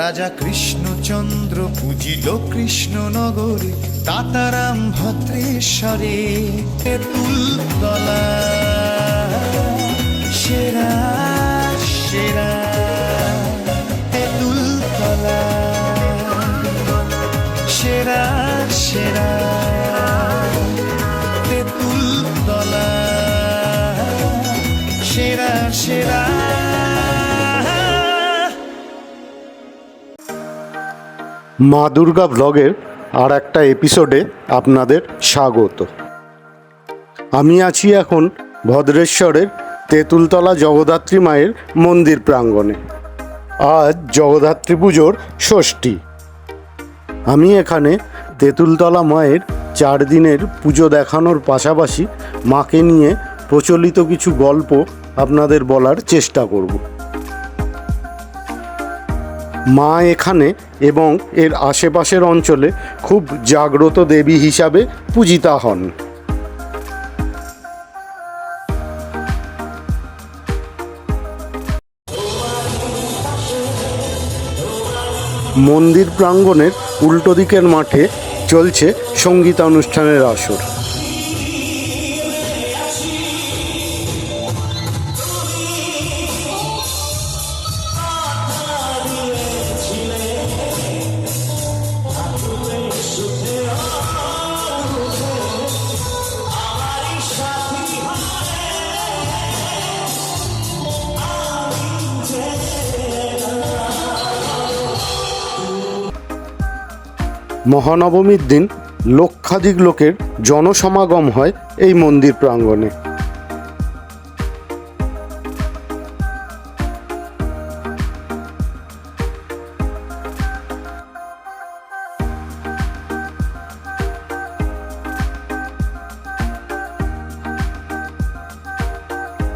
রাজা কৃষ্ণচন্দ্র পুজিল কৃষ্ণনগরে তাতারাম ভদ্রেশ্বরে তেঁতুলতলা সেরা সেরা তেঁতুলতলা সেরা সেরা তেঁতুলতলা সেরা সেরা। মা দুর্গা ব্লগের আর একটা এপিসোডে আপনাদের স্বাগত। আমি আছি এখন ভদ্রেশ্বরের তেঁতুলতলা জগদ্ধাত্রী মায়ের মন্দির প্রাঙ্গণে। আজ জগদ্ধাত্রী পুজোর ষষ্ঠী। আমি এখানে তেঁতুলতলা মায়ের চার দিনের পুজো দেখানোর পাশাপাশি মাকে নিয়ে প্রচলিত কিছু গল্প আপনাদের বলার চেষ্টা করব। মা এখানে এবং এর আশেপাশের অঞ্চলে খুব জাগ্রত দেবী হিসাবে পূজিতা হন। মন্দির প্রাঙ্গণের উল্টো দিকের মাঠে চলছে সঙ্গীতানুষ্ঠানের আসর। মহানবমীর দিন লক্ষাধিক লোকের জনসমাগম হয় এই মন্দির প্রাঙ্গণে।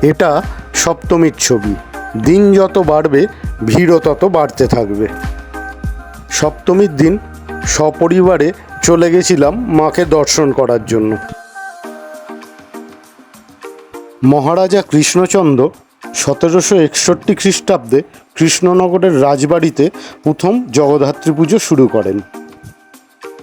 এটা সপ্তমীর ছবি। দিন যত বাড়বে, ভিড়ও তত বাড়তে থাকবে। সপ্তমীর দিন সপরিবারে চলে গেছিলাম মাকে দর্শন করার জন্য। মহারাজা কৃষ্ণচন্দ্র সতেরোশো একষট্টি খ্রিস্টাব্দে কৃষ্ণনগরের রাজবাড়িতে প্রথম জগদ্ধাত্রী পুজো শুরু করেন।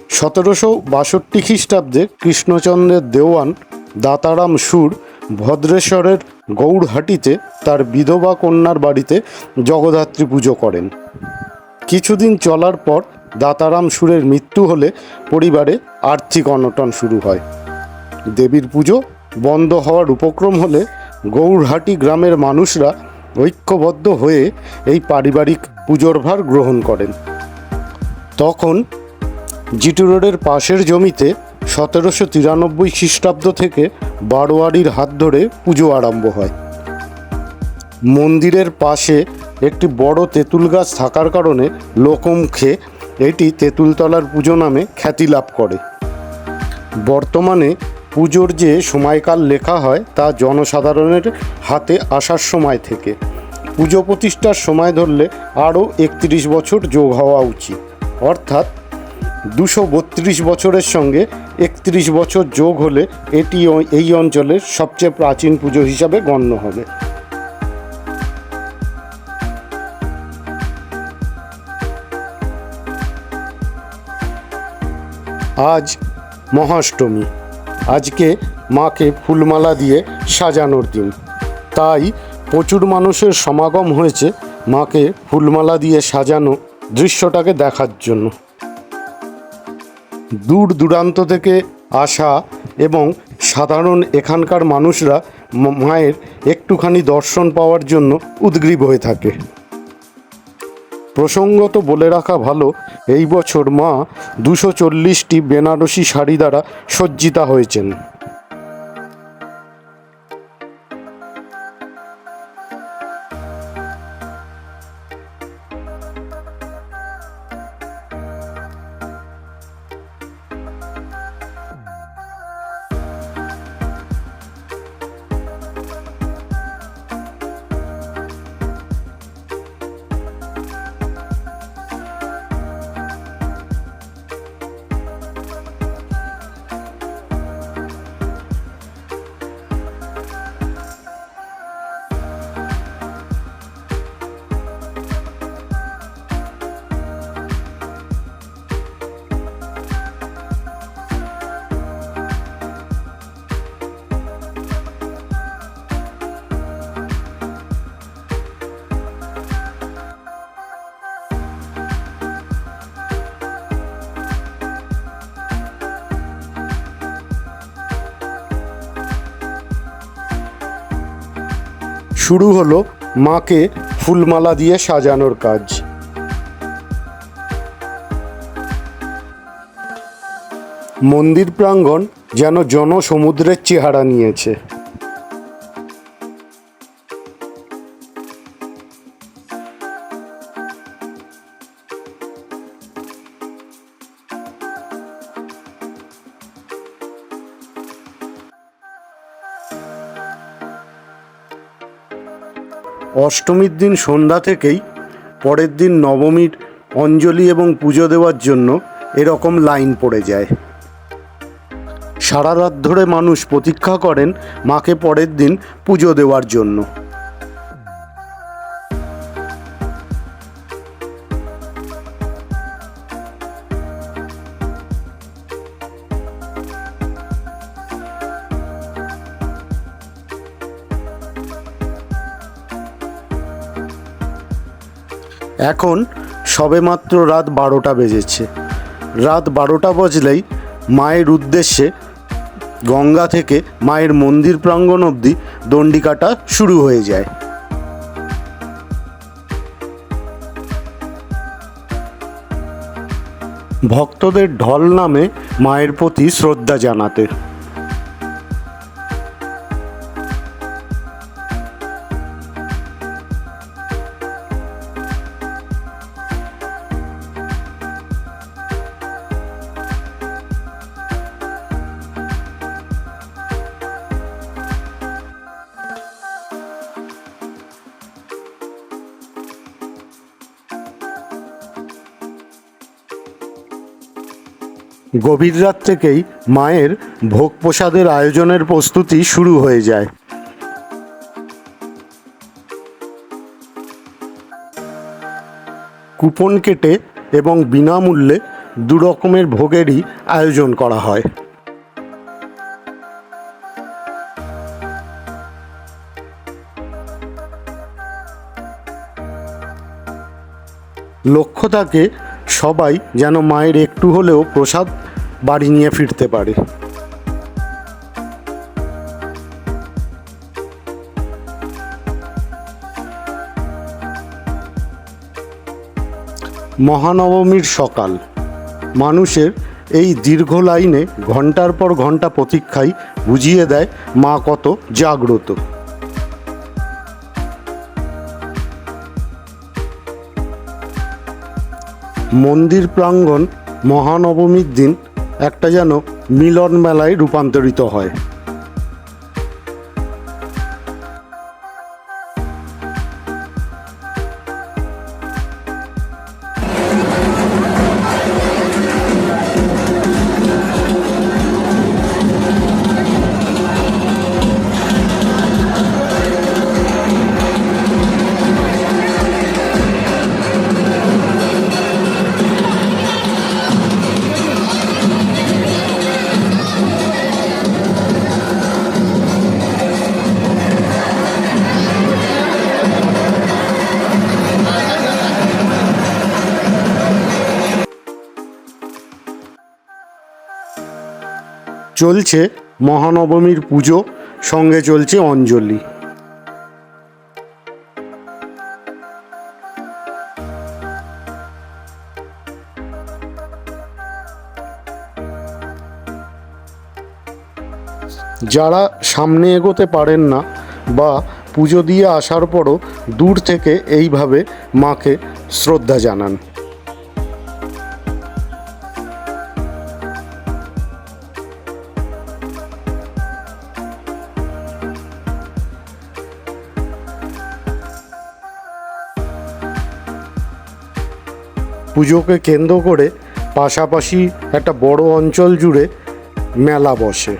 সতেরোশো বাষট্টি খ্রিস্টাব্দে কৃষ্ণচন্দ্রের দেওয়ান দাতারাম সুর ভদ্রেশ্বরের গৌড়হাটিতে তার বিধবা কন্যার বাড়িতে জগদ্ধাত্রী পুজো করেন। কিছুদিন চলার পর দাতারাম সুরের মৃত্যু হলে পরিবারে আর্থিক অনটন শুরু হয়। দেবীর পুজো বন্ধ হওয়ার উপক্রম হলে গৌরহাটি গ্রামের মানুষরা ঐক্যবদ্ধ হয়ে এই পারিবারিক পুজোর ভার গ্রহণ করেন। তখন জিটু রোডের পাশের জমিতে সতেরোশো তিরানব্বই খ্রিস্টাব্দ থেকে বারোয়ারির হাত ধরে পুজো আরম্ভ হয়। মন্দিরের পাশে একটি বড় তেঁতুল গাছ থাকার কারণে লোকমুখে এটি তেঁতুলতলার পুজো নামে খ্যাতি লাভ করে। বর্তমানে পুজোর যে সময়কাল লেখা হয় তা জনসাধারণের হাতে আসার সময় থেকে। পুজো প্রতিষ্ঠার সময় ধরলে আরও একত্রিশ বছর যোগ হওয়া উচিত। অর্থাৎ দুশো বত্রিশ বছরের সঙ্গে একত্রিশ বছর যোগ হলে এটি এই অঞ্চলের সবচেয়ে প্রাচীন পুজো হিসাবে গণ্য হবে। আজ মহাষ্টমী। আজকে মাকে ফুলমালা দিয়ে সাজানোর দিন। তাই প্রচুর মানুষের সমাগম হয়েছে মাকে ফুলমালা দিয়ে সাজানো দৃশ্যটাকে দেখার জন্য। দূর দূরান্ত থেকে আসা এবং সাধারণ এখানকার মানুষরা মায়ের একটুখানি দর্শন পাওয়ার জন্য উদ্গ্রীব হয়ে থাকে। প্রসঙ্গত বলে রাখা ভালো এই বছর মা দুশো চল্লিশটি বেনারসি শাড়ি দ্বারা সজ্জিতা হয়েছেন। শুরু হলো মাকে ফুলমালা দিয়ে সাজানোর কাজ। মন্দির প্রাঙ্গণ যেন জনসমুদ্রের চেহারা নিয়েছে। অষ্টমীর দিন সন্ধ্যা থেকেই পরের দিন নবমীর অঞ্জলি এবং পুজো দেওয়ার জন্য এরকম লাইন পড়ে যায়। সারা রাত ধরে মানুষ প্রতীক্ষা করেন মাকে পরের দিন পুজো দেওয়ার জন্য। এখন সবেমাত্র রাত বারোটা বেজেছে। রাত বারোটা বাজলেই মায়ের উদ্দেশ্যে গঙ্গা থেকে মায়ের মন্দির প্রাঙ্গণ অবধি দণ্ডিকাটা শুরু হয়ে যায়। ভক্তদের ঢল নামে মায়ের প্রতি শ্রদ্ধা জানাতে। গভীর রাত থেকেই মায়ের ভোগ প্রসাদের আয়োজনের প্রস্তুতি শুরু হয়ে যায়। কুপন কেটে এবং বিনামূল্যে দু রকমের ভোগেরই আয়োজন করা হয়। লক্ষ্য থাকে সবাই যেন মায়ের একটু হলেও প্রসাদ বাড়ি নিয়ে ফিরতে পারে। মহানবমীর সকাল। মানুষের এই দীর্ঘ লাইনে ঘণ্টার পর ঘণ্টা প্রতীক্ষায় বুঝিয়ে দেয় মা কত জাগ্রত। মন্দির প্রাঙ্গণ মহানবমীর দিন একটা যেন মিলন মেলায় রূপান্তরিত হয়। চলছে মহানবমীর পুজো, সঙ্গে চলছে অঞ্জলি। যারা সামনে এগোতে পারেন না বা পুজো দিয়ে আসার পরও দূর থেকে এইভাবে মাকে শ্রদ্ধা জানান। পুজোকে কেন্দ্র করে পাশাপাশি একটা বড় অঞ্চল জুড়ে মেলা বসে।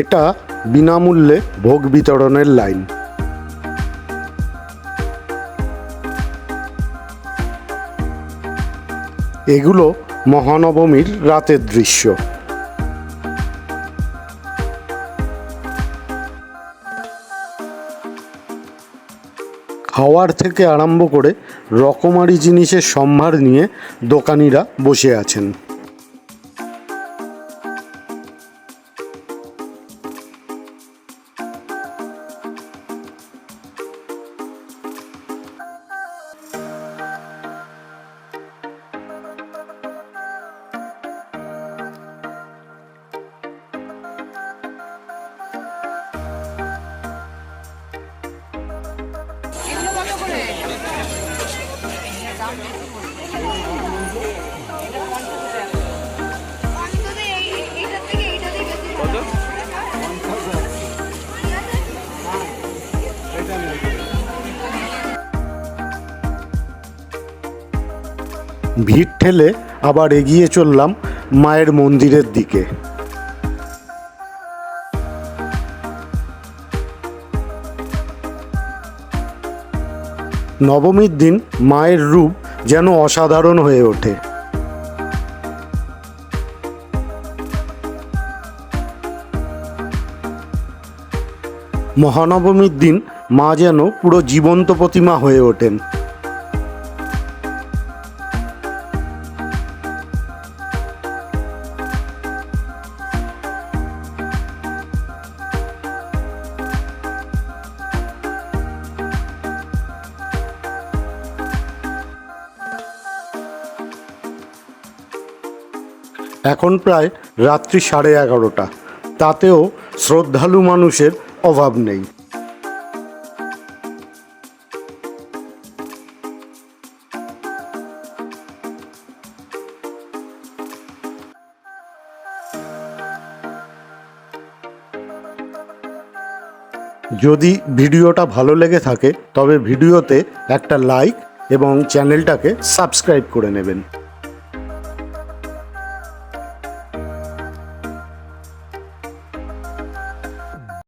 এটা বিনামূল্যে ভোগ বিতরণের লাইন। এগুলো মহানবমীর রাতের দৃশ্য। খাওয়ার থেকে আরম্ভ করে রকমারি জিনিসের সম্ভার নিয়ে দোকানিরা বসে আছেন। ভিড় ঠেলে আবার এগিয়ে চললাম মায়ের মন্দিরের দিকে। নবমীর দিন মায়ের রূপ যেন অসাধারণ হয়ে ওঠে। মহানবমীর দিন মা যেন পুরো জীবন্ত প্রতিমা হয়ে ওঠেন। এখন প্রায় রাত্রি সাড়ে এগারোটা। তাতেও শ্রদ্ধালু মানুষের অভাব নেই। যদি ভিডিওটা ভালো লেগে থাকে, তবে ভিডিওতে একটা লাইক এবং চ্যানেলটাকে সাবস্ক্রাইব করে নেবেন।